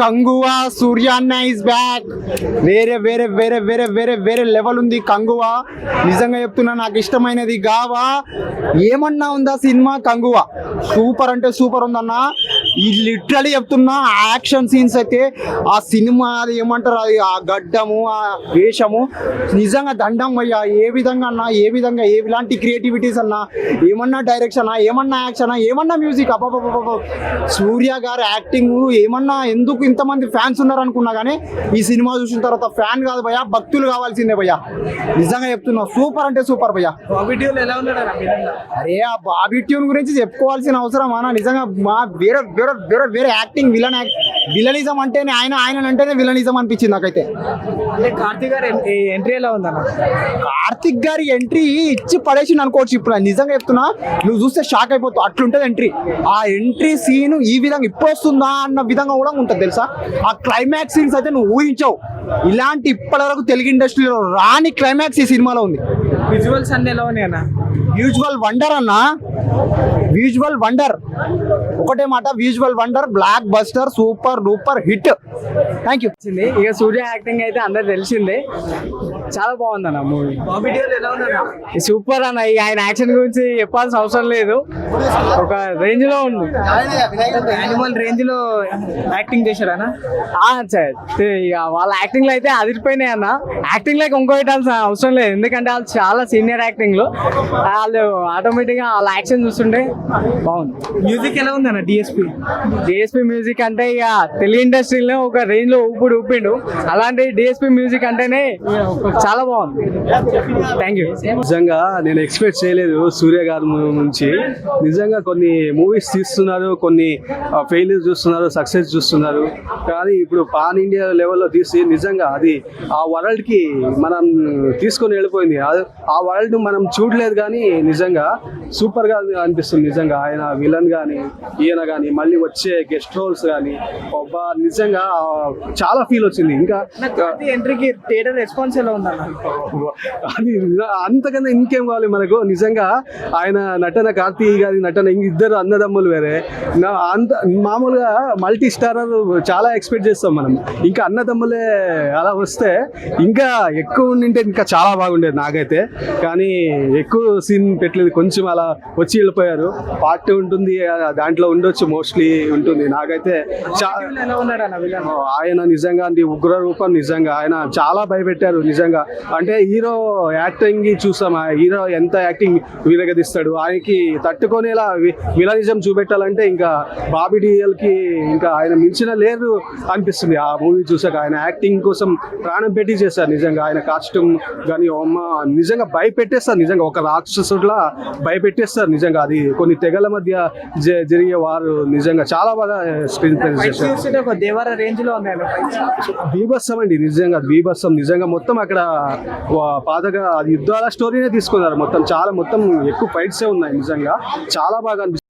Kanguva సూర్యాన్న is back వేరే వేరే వేరే వేరే వేరే వేరే లెవెల్ ఉంది కంగువా. నిజంగా చెప్తున్నా నాకు ఇష్టమైనది గావా. ఏమన్నా ఉందా సినిమా కంగువా? సూపర్ అంటే సూపర్ ఉందన్న. ఈ లిటరలీ చెప్తున్నా యాక్షన్ సీన్స్ అయితే ఆ సినిమా అది ఏమంటారు అది ఆ గడ్డము ఆ వేషము నిజంగా దండం అయ్యా. ఏ విధంగా అన్నా ఏ విధంగా ఏ ఇలాంటి క్రియేటివిటీస్ అన్నా ఏమన్నా డైరెక్షన్ ఏమన్నా యాక్షన్ ఏమన్నా మ్యూజిక్ అబ్బాబాబాబా సూర్య గారు యాక్టింగ్ ఏమన్నా ఎందుకు ఇంతమంది ఫ్యాన్స్ ఉన్నారు అనుకున్నా కానీ ఈ సినిమా చూసిన తర్వాత ఫ్యాన్ కాదు భయ్యా భక్తులు కావాల్సిందే భయ్యా. నిజంగా చెప్తున్నా సూపర్ అంటే సూపర్ భయ్యా. అరే ఆ బాబీ ట్యూన్ గురించి చెప్పుకోవాల్సిన అవసరం అన్న? నిజంగా మా వేరే వేరే వేరే వేరే యాక్టింగ్ విలన్ విలనిజం అంటేనే ఆయన ఆయన అంటేనే విలనిజం అనిపించింది నాకైతే. అంటే కార్తీక్ గారు ఎంట్రీ ఎలా ఉందన్న? కార్తిక్ గారి ఎంట్రీ ఇచ్చి పడేసి అనుకోవచ్చు ఇప్పుడు. నిజంగా చెప్తున్నా నువ్వు చూస్తే షాక్ అయిపోతావు. అట్లుంటది ఎంట్రీ ఆ ఎంట్రీ సీన్ ఈ విధంగా ఇప్పుడు వస్తుందా అన్న విధంగా కూడా ఉంటుంది తెలుసా? ఆ క్లైమాక్స్ సీన్స్ అయితే నువ్వు ఊహించావు. ఇలాంటి ఇప్పటివరకు తెలుగు ఇండస్ట్రీలో రాని క్లైమాక్స్ ఈ సినిమాలో ఉంది. విజువల్స్ అన్ని ఎలా ఉన్నాయి అన్న విజువల్ వండర్ అన్న విజువల్ వండర్ ఒకటే మాట visual wonder blockbuster super duper hit thank you వచ్చింది ఇక సూర్య యాక్టింగ్ అయితే అందరు తెలిసిందే. చాలా బాగుంది అన్న మూవీ సూపర్ అన్న ఇక ఆయన యాక్షన్ గురించి చెప్పాల్సిన అవసరం లేదు. ఒక రేంజ్లో ఉంది యానిమల్ రేంజ్లో యాక్టింగ్ చేశారనా ఇక వాళ్ళ యాక్టింగ్లో అయితే అదిరిపోయినాయి అన్న. యాక్టింగ్ లైక్ ఇంకో పెట్టాల్సిన అవసరం లేదు. ఎందుకంటే వాళ్ళు చాలా సీనియర్ యాక్టింగ్లో. వాళ్ళు ఆటోమేటిక్గా వాళ్ళ యాక్షన్ చూస్తుంటే బాగుంది. మ్యూజిక్ ఎలా ఉందన్న డిఎస్పి డిఎస్పి మ్యూజిక్ అంటే ఇక తెలుగు ఇండస్ట్రీలో ఒక రేంజ్లో ఊపిడి ఊపిండు. అలాంటి డిఎస్పి మ్యూజిక్ అంటేనే చాలా బాగుంది. థ్యాంక్ యూ నిజంగా నేను ఎక్స్పెక్ట్ చేయలేదు సూర్య గారి నుంచి. నిజంగా కొన్ని మూవీస్ తీస్తున్నారు కొన్ని ఫెయిల్యూర్ చూస్తున్నారు సక్సెస్ చూస్తున్నారు. కానీ ఇప్పుడు పాన్ ఇండియా లెవెల్లో తీసి నిజంగా అది ఆ వరల్డ్కి మనం తీసుకొని వెళ్ళిపోయింది. ఆ- వరల్డ్ మనం చూడలేదు కానీ నిజంగా సూపర్గా అనిపిస్తుంది నిజంగా. ఆయన విలన్ కానీ ఈయన కానీ మళ్ళీ వచ్చే గెస్ట్ రోల్స్ కానీ నిజంగా చాలా ఫీల్ వచ్చింది. ఇంకా ఎంట్రీకి థియేటర్ రెస్పాన్స్ ఎలా ఉందన్న? అది అంతకన్నా ఇంకేం కావాలి మనకు? నిజంగా ఆయన నటన కార్తీక్ గారి నటన ఇద్దరు అన్నదమ్ములు వేరే. అంత మామూలుగా మల్టీ స్టారర్ చాలా ఎక్స్పెక్ట్ చేస్తాం మనం. ఇంకా అన్నదమ్ములే అలా వస్తే ఇంకా ఎక్కువ ఉండింటే ఇంకా చాలా బాగుండేది నాకైతే. కానీ ఎక్కువ సీన్ పెట్టలేదు కొంచెం అలా వచ్చి వెళ్ళిపోయారు. పార్ట్ ఉంటుంది దాంట్లో ఉండొచ్చు మోస్ట్లీ ఉంటుంది. నాకైతే చా ఆయన నిజంగా ఉగ్ర రూపం నిజంగా. ఆయన చాలా భయపెట్టారు నిజంగా. అంటే హీరో యాక్టింగ్ చూసాం ఆ హీరో ఎంత యాక్టింగ్ విరగదిస్తాడు? ఆయనకి తట్టుకునేలా విలనిజం చూపెట్టాలంటే ఇంకా బాబీ డిఎల్కి ఇంకా ఆయన మించిన లేరు అనిపిస్తుంది. ఆ మూవీ చూసాక ఆయన యాక్టింగ్ కోసం ప్రాణం పెట్టి చేశారు నిజంగా. ఆయన కాస్ట్యూమ్ కానీ అమ్మ నిజంగా భయపెట్టేస్తారు నిజంగా. ఒక రాక్షసుడిలా భయపెట్టేస్తారు నిజంగా. అది కొన్ని తెగల మధ్య జ- జరిగే వారు నిజంగా చాలా బాగా స్క్రీన్ ప్రెజెంట్ చేశారు. రేంజ్లో బీభత్సం అండి నిజంగా బీభత్సం. నిజంగా మొత్తం అక్కడ వా- పాతగా అది యుద్ధాల స్టోరీనే తీసుకున్నారు మొత్తం. చాలా మొత్తం ఎక్కువ ఫైట్సే ఉన్నాయి నిజంగా. చాలా బాగా అనిపిస్తుంది.